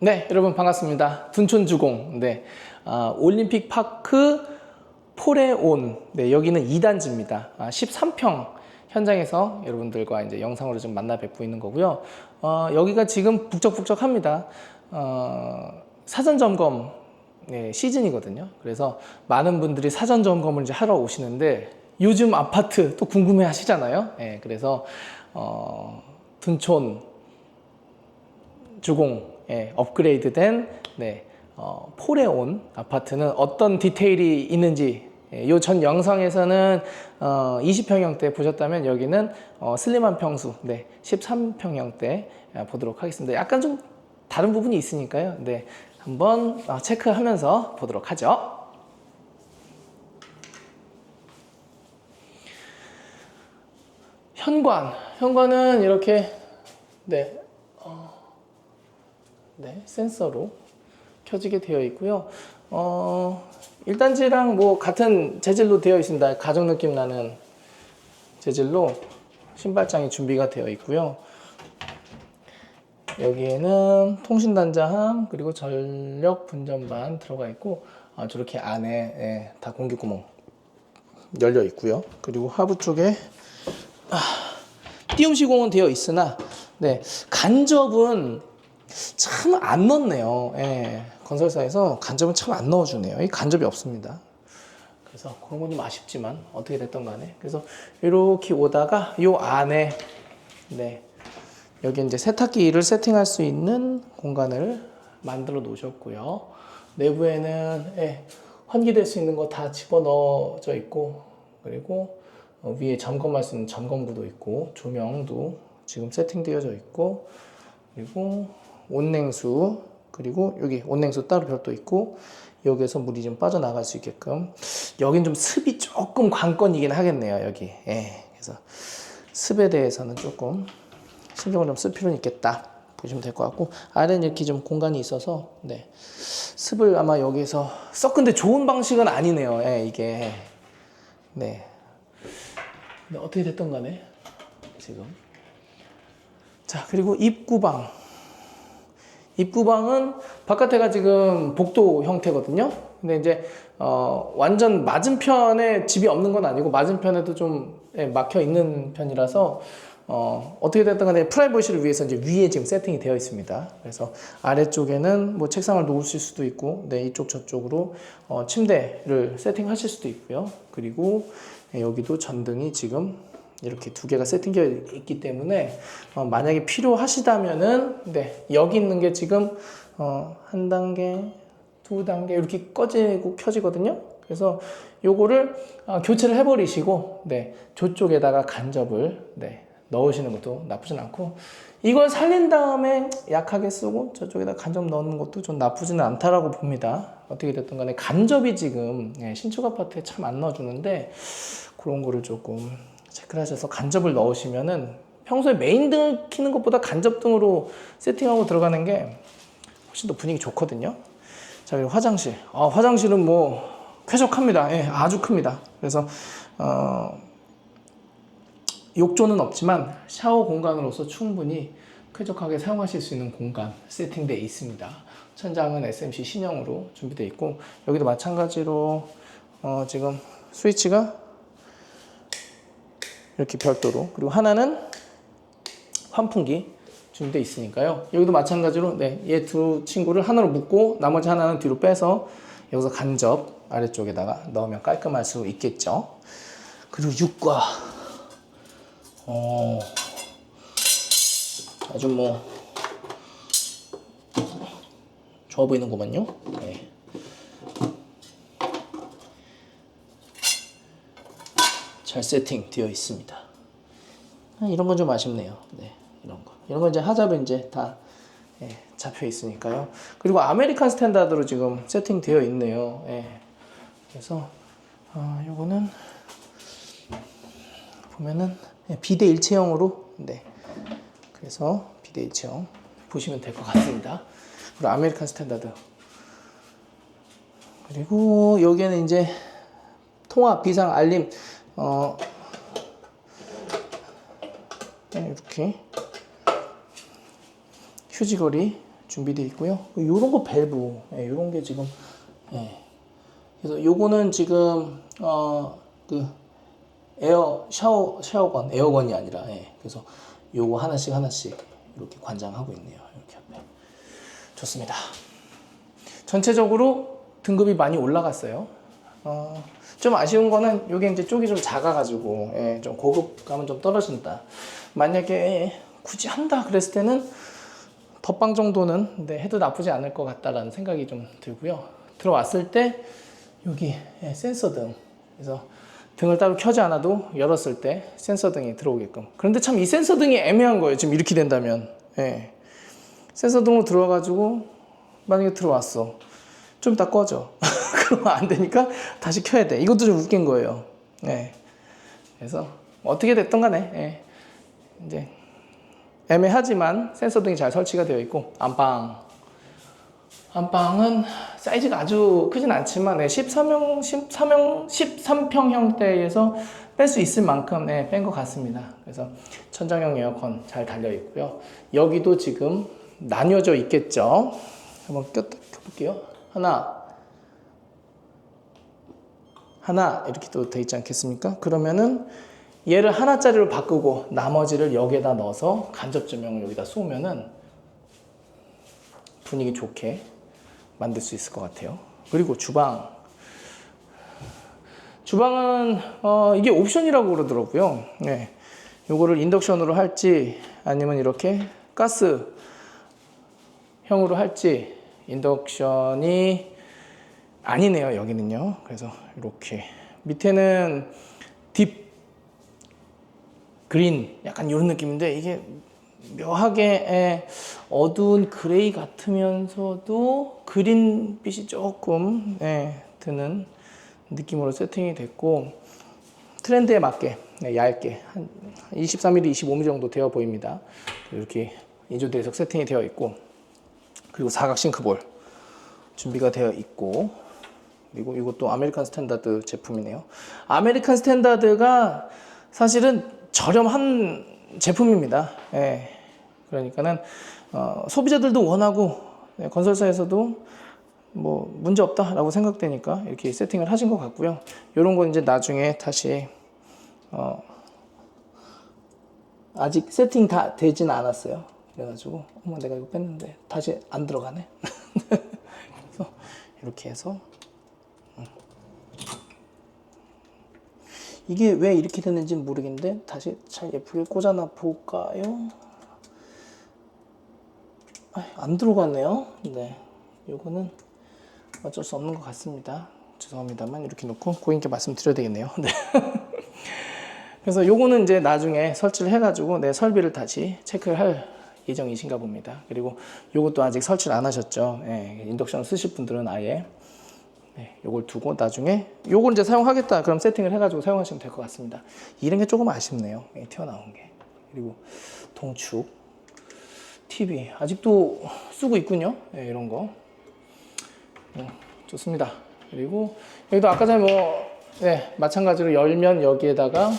네, 여러분 반갑습니다. 둔촌주공. 네, 아, 올림픽 파크 포레온. 네, 여기는 2단지입니다. 아, 13평 현장에서 여러분들과 이제 영상으로 좀 만나 뵙고 있는 거고요. 어, 여기가 지금 북적북적합니다. 어, 사전 점검 네, 시즌이거든요. 그래서 많은 분들이 사전 점검을 이제 하러 오시는데 요즘 아파트 또 궁금해 하시잖아요. 네, 그래서 어, 둔촌 주공 에 업그레이드된 네, 어, 폴에 온 아파트는 어떤 디테일이 있는지 이전 영상에서는 어, 20평형대 보셨다면 여기는 어, 슬림한 평수 네, 13평형대 보도록 하겠습니다. 약간 좀 다른 부분이 있으니까요. 네, 한번 어, 체크하면서 보도록 하죠. 현관, 현관은 이렇게 네, 네, 센서로 켜지게 되어 있고요. 어, 1단지랑 뭐 같은 재질로 되어 있습니다. 가죽 느낌 나는 재질로 신발장이 준비가 되어 있고요. 여기에는 통신 단자함 그리고 전력 분전반 들어가 있고 아, 저렇게 안에 예, 다 공기 구멍 열려 있고요. 그리고 하부 쪽에 아, 띄움 시공은 되어 있으나 네, 간접은 참 안 넣네요. 예, 건설사에서 간접은 참 안 넣어주네요. 이 간접이 없습니다. 그래서 그런 건 좀 아쉽지만 어떻게 됐던 간에 그래서 이렇게 오다가 요 안에 네 여기 이제 세탁기를 세팅할 수 있는 공간을 만들어 놓으셨고요. 내부에는 예, 환기될 수 있는 거 다 집어 넣어져 있고 그리고 어, 위에 점검할 수 있는 점검구도 있고 조명도 지금 세팅되어져 있고 그리고 온냉수 그리고 여기 온냉수 따로 별도 있고 여기에서 물이 좀 빠져나갈 수 있게끔. 여긴 좀 습이 조금 관건이긴 하겠네요 여기. 예 그래서 습에 대해서는 조금 신경을 좀 쓸 필요는 있겠다 보시면 될 것 같고. 아래는 이렇게 좀 공간이 있어서 네. 습을 아마 여기서 썩 근데 좋은 방식은 아니네요 예 이게. 네. 어떻게 됐던 간에 지금. 자 그리고 입구방 입구방은 바깥에가 지금 복도 형태거든요. 근데 이제 어, 완전 맞은편에 집이 없는 건 아니고 맞은편에도 좀 예, 막혀 있는 편이라서 어, 어떻게 됐든 간에 프라이버시를 위해서 이제 위에 지금 세팅이 되어 있습니다. 그래서 아래쪽에는 뭐 책상을 놓으실 수도 있고, 네, 이쪽 저쪽으로 어, 침대를 세팅하실 수도 있고요. 그리고 예, 여기도 전등이 지금 이렇게 두 개가 세팅되어 있기 때문에 어, 만약에 필요하시다면은 네, 여기 있는 게 지금 어, 한 단계, 두 단계 이렇게 꺼지고 켜지거든요. 그래서 요거를 어, 교체를 해버리시고 네, 저쪽에다가 간접을 네, 넣으시는 것도 나쁘진 않고 이걸 살린 다음에 약하게 쓰고 저쪽에다 간접 넣는 것도 좀 나쁘지는 않다라고 봅니다. 어떻게 됐든 간에 간접이 지금 예, 신축 아파트에 참 안 넣어주는데 그런 거를 조금 체크를 하셔서 간접을 넣으시면은 평소에 메인 등을 키는 것보다 간접 등으로 세팅하고 들어가는 게 훨씬 더 분위기 좋거든요. 자, 그리고 화장실. 아, 화장실은 뭐 쾌적합니다. 예, 아주 큽니다. 그래서 어, 욕조는 없지만 샤워 공간으로서 충분히 쾌적하게 사용하실 수 있는 공간 세팅되어 있습니다. 천장은 SMC 신형으로 준비되어 있고 여기도 마찬가지로 어, 지금 스위치가 이렇게 별도로 그리고 하나는 환풍기 준비되어 있으니까요. 여기도 마찬가지로 네, 얘 두 친구를 하나로 묶고 나머지 하나는 뒤로 빼서 여기서 간접 아래쪽에다가 넣으면 깔끔할 수 있겠죠. 그리고 육과 어, 아주 뭐 좋아 보이는구만요. 네. 잘 세팅되어 있습니다. 아, 이런 건 좀 아쉽네요. 네, 이런 거. 이런 건 이제 하자로 이제 다 예, 잡혀 있으니까요. 그리고 아메리칸 스탠다드로 지금 세팅되어 있네요. 예. 그래서 아, 요거는 보면은 예, 비대 일체형으로 네. 그래서 비대 일체형 보시면 될 것 같습니다. 그리고 아메리칸 스탠다드. 그리고 여기에는 이제 통화 비상 알림 어 네, 이렇게 휴지거리 준비되어 있고요. 요런 거 밸브, 예, 요런 게 지금, 예. 그래서 요거는 지금, 어, 그, 에어, 샤워, 샤워건, 에어건이 아니라, 예. 그래서 요거 하나씩 하나씩 이렇게 관장하고 있네요. 이렇게 앞에. 좋습니다. 전체적으로 등급이 많이 올라갔어요. 어, 좀 아쉬운 거는 요게 이제 쪽이 좀 작아가지고 예, 좀 고급감은 좀 떨어진다. 만약에 굳이 한다 그랬을 때는 덧방 정도는 네, 해도 나쁘지 않을 것 같다라는 생각이 좀 들고요. 들어왔을 때 여기 예, 센서 등 그래서 등을 따로 켜지 않아도 열었을 때 센서 등이 들어오게끔. 그런데 참 이 센서 등이 애매한 거예요. 지금 이렇게 된다면 예. 센서 등으로 들어와가지고 만약에 들어왔어. 좀 이따 꺼져. 그러면 안 되니까 다시 켜야 돼. 이것도 좀 웃긴 거예요. 예. 그래서 어떻게 됐든 간에 예. 이제 애매하지만 센서 등이 잘 설치가 되어 있고 안방 안방은 사이즈가 아주 크진 않지만 네, 13형 13형 13평형대에서 뺄 수 있을 만큼 네, 뺀 것 같습니다. 그래서 천정형 에어컨 잘 달려 있고요. 여기도 지금 나뉘어져 있겠죠. 한번 껴 켜볼게요. 하나 하나 이렇게 또 돼 있지 않겠습니까? 그러면은 얘를 하나짜리로 바꾸고 나머지를 여기에다 넣어서 간접 조명을 여기다 쏘면은 분위기 좋게 만들 수 있을 것 같아요. 그리고 주방. 주방은 어, 이게 옵션이라고 그러더라고요. 네. 요거를 인덕션으로 할지 아니면 이렇게 가스 형으로 할지 인덕션이 아니네요 여기는요. 그래서 이렇게. 밑에는 딥 그린 약간 이런 느낌인데 이게 묘하게 에, 어두운 그레이 같으면서도 그린빛이 조금 예, 드는 느낌으로 세팅이 됐고 트렌드에 맞게 네, 얇게 한 23mm, 25mm 정도 되어 보입니다. 이렇게 인조대리석 세팅이 되어 있고 그리고 사각 싱크볼 준비가 되어 있고 그리고 이것도 아메리칸 스탠다드 제품이네요. 아메리칸 스탠다드가 사실은 저렴한 제품입니다. 예. 그러니까는 어, 소비자들도 원하고 네, 건설사에서도 뭐 문제 없다라고 생각되니까 이렇게 세팅을 하신 것 같고요. 이런 건 이제 나중에 다시 어, 아직 세팅 다 되진 않았어요. 그래가지고 어머 내가 이거 뺐는데 다시 안 들어가네. 그래서 이렇게 해서 음. 이게 왜 이렇게 됐는지 모르겠는데 다시 잘 예쁘게 꽂아놔 볼까요? 아, 안 들어가네요. 네, 요거는 어쩔 수 없는 것 같습니다. 죄송합니다만 이렇게 놓고 고객님께 말씀드려야 되겠네요. 네. 그래서 요거는 이제 나중에 설치를 해가지고 내 설비를 다시 체크를 할 예정이신가 봅니다. 그리고 요것도 아직 설치를 안 하셨죠. 예, 인덕션 쓰실 분들은 아예 네, 요걸 두고 나중에 요걸 이제 사용하겠다 그럼 세팅을 해가지고 사용하시면 될 것 같습니다. 이런 게 조금 아쉽네요. 예, 튀어나온 게. 그리고 동축, TV 아직도 쓰고 있군요. 예, 이런 거. 음, 좋습니다. 그리고 여기도 아까 전에 뭐 네, 마찬가지로 열면 여기에다가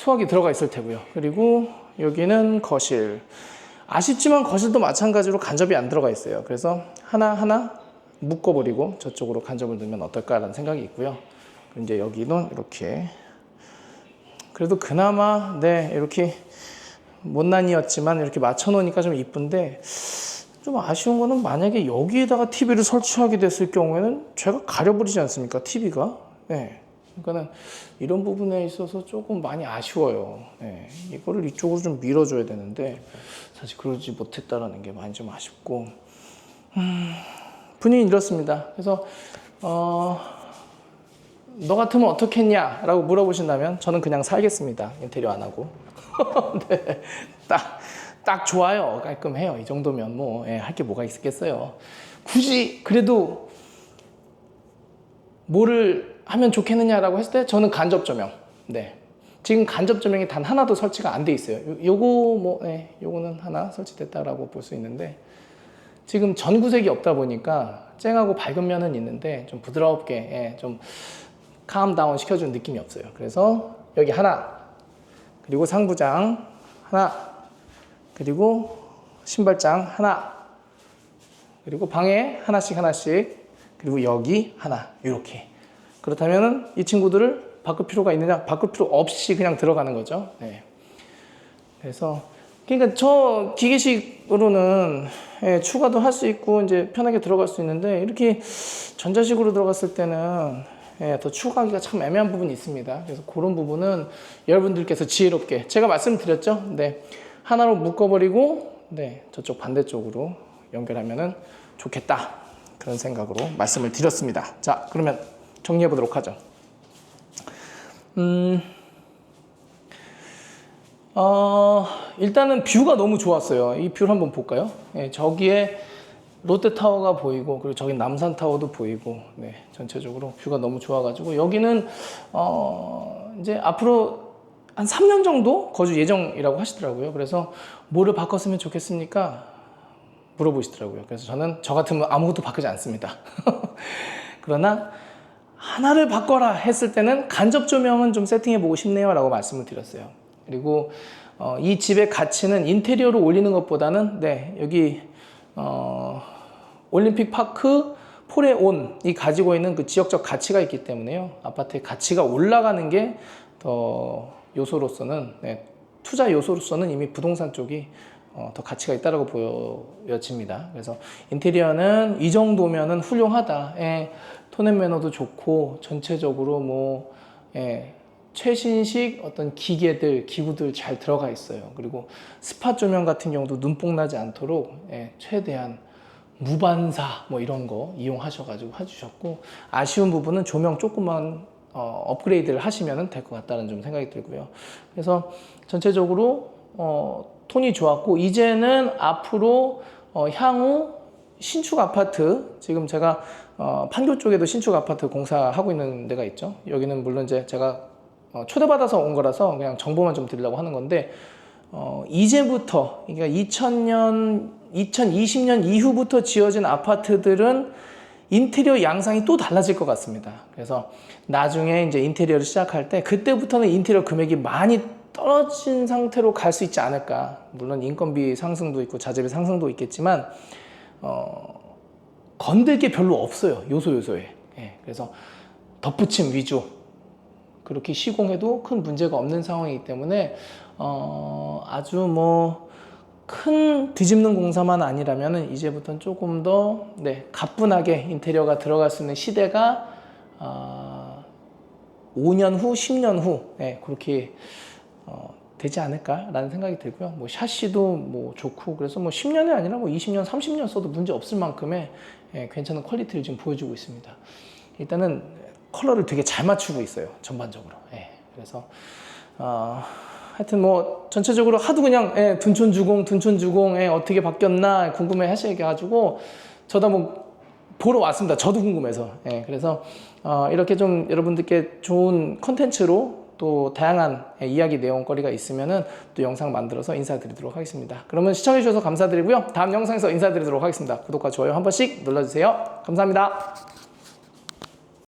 수압이 들어가 있을 테고요. 그리고 여기는 거실. 아쉽지만 거실도 마찬가지로 간접이 안 들어가 있어요. 그래서 하나하나 묶어버리고 저쪽으로 간접을 넣으면 어떨까라는 생각이 있고요. 이제 여기는 이렇게. 그래도 그나마, 네, 이렇게 못난이었지만 이렇게 맞춰놓으니까 좀 이쁜데 좀 아쉬운 거는 만약에 여기에다가 TV를 설치하게 됐을 경우에는 제가 가려버리지 않습니까? TV가. 네. 그러니까는 이런 부분에 있어서 조금 많이 아쉬워요. 네. 이거를 이쪽으로 좀 밀어줘야 되는데 사실 그러지 못했다라는 게 많이 좀 아쉽고 음, 분위기 이렇습니다. 그래서 어, 너 같으면 어떻겠냐라고 물어보신다면 저는 그냥 살겠습니다. 인테리어 안 하고. 네. 딱, 딱 좋아요. 깔끔해요. 이 정도면 뭐, 예, 할게 뭐가 있겠어요. 굳이 그래도 뭐를 하면 좋겠느냐라고 했을 때 저는 간접 조명. 네. 지금 간접 조명이 단 하나도 설치가 안 돼 있어요. 요- 요거 뭐, 예, 요거는 하나 설치됐다라고 볼 수 있는데 지금 전구색이 없다 보니까 쨍하고 밝은 면은 있는데 좀 부드럽게 예, 좀 카암다운 시켜주는 느낌이 없어요. 그래서 여기 하나 그리고 상부장 하나 그리고 신발장 하나 그리고 방에 하나씩 하나씩 그리고 여기 하나 이렇게 그렇다면은 이 친구들을 바꿀 필요가 있느냐 바꿀 필요 없이 그냥 들어가는 거죠 네. 그래서 그러니까 저 기계식으로는 예, 추가도 할 수 있고 이제 편하게 들어갈 수 있는데 이렇게 전자식으로 들어갔을 때는 예, 더 추가하기가 참 애매한 부분이 있습니다. 그래서 그런 부분은 여러분들께서 지혜롭게 제가 말씀드렸죠. 네, 하나로 묶어버리고 네, 저쪽 반대쪽으로 연결하면은 좋겠다 그런 생각으로 말씀을 드렸습니다. 자, 그러면 정리해 보도록 하죠. 음. 어, 일단은 뷰가 너무 좋았어요. 이 뷰를 한번 볼까요? 예, 저기에 롯데타워가 보이고, 그리고 저기 남산타워도 보이고, 네, 전체적으로 뷰가 너무 좋아가지고, 여기는, 어, 이제 앞으로 한 3년 정도 거주 예정이라고 하시더라고요. 그래서 뭐를 바꿨으면 좋겠습니까? 물어보시더라고요. 그래서 저는 저 같으면 아무것도 바꾸지 않습니다. 그러나, 하나를 바꿔라 했을 때는 간접 조명은 좀 세팅해 보고 싶네요 라고 말씀을 드렸어요. 그리고 어, 이 집의 가치는 인테리어로 올리는 것보다는 네 여기 어, 올림픽 파크 포레온이 가지고 있는 그 지역적 가치가 있기 때문에요 아파트의 가치가 올라가는 게 더 요소로서는 네, 투자 요소로서는 이미 부동산 쪽이 어, 더 가치가 있다라고 보여집니다. 그래서 인테리어는 이 정도면은 훌륭하다. 예, 톤앤 매너도 좋고 전체적으로 뭐 예, 최신식 어떤 기계들, 기구들 잘 들어가 있어요. 그리고 스팟 조명 같은 경우도 눈뽕 나지 않도록 예, 최대한 무반사 뭐 이런 거 이용하셔가지고 해주셨고 아쉬운 부분은 조명 조금만 어, 업그레이드를 하시면 될 것 같다는 좀 생각이 들고요. 그래서 전체적으로 어, 톤이 좋았고 이제는 앞으로 어, 향후 신축 아파트 지금 제가 어, 판교 쪽에도 신축 아파트 공사하고 있는 데가 있죠. 여기는 물론 이제 제가 어, 초대받아서 온 거라서 그냥 정보만 좀 드리려고 하는 건데 어, 이제부터 그러니까 2000년 2020년 이후부터 지어진 아파트들은 인테리어 양상이 또 달라질 것 같습니다. 그래서 나중에 이제 인테리어를 시작할 때 그때부터는 인테리어 금액이 많이 떨어진 상태로 갈 수 있지 않을까. 물론 인건비 상승도 있고 자재비 상승도 있겠지만 어, 건들 게 별로 없어요. 요소 요소에. 예, 그래서 덧붙임 위주. 그렇게 시공해도 큰 문제가 없는 상황이기 때문에 어, 아주 뭐 큰 뒤집는 공사만 아니라면 이제부터는 조금 더 네, 가뿐하게 인테리어가 들어갈 수 있는 시대가 어, 5년 후, 10년 후 네, 그렇게 어, 되지 않을까라는 생각이 들고요. 뭐 샤시도 뭐 좋고 그래서 뭐 10년이 아니라 뭐 20년, 30년 써도 문제 없을 만큼의 예, 괜찮은 퀄리티를 지금 보여주고 있습니다. 일단은 컬러를 되게 잘 맞추고 있어요. 전반적으로. 예, 그래서 어, 하여튼 뭐 전체적으로 하도 그냥 예, 둔촌주공, 둔촌주공 예, 어떻게 바뀌었나 궁금해 하셔가지고 저도 뭐 보러 왔습니다. 저도 궁금해서. 예, 그래서 어, 이렇게 좀 여러분들께 좋은 컨텐츠로 또 다양한 예, 이야기 내용거리가 있으면은 또 영상 만들어서 인사드리도록 하겠습니다. 그러면 시청해 주셔서 감사드리고요. 다음 영상에서 인사드리도록 하겠습니다. 구독과 좋아요 한 번씩 눌러주세요. 감사합니다.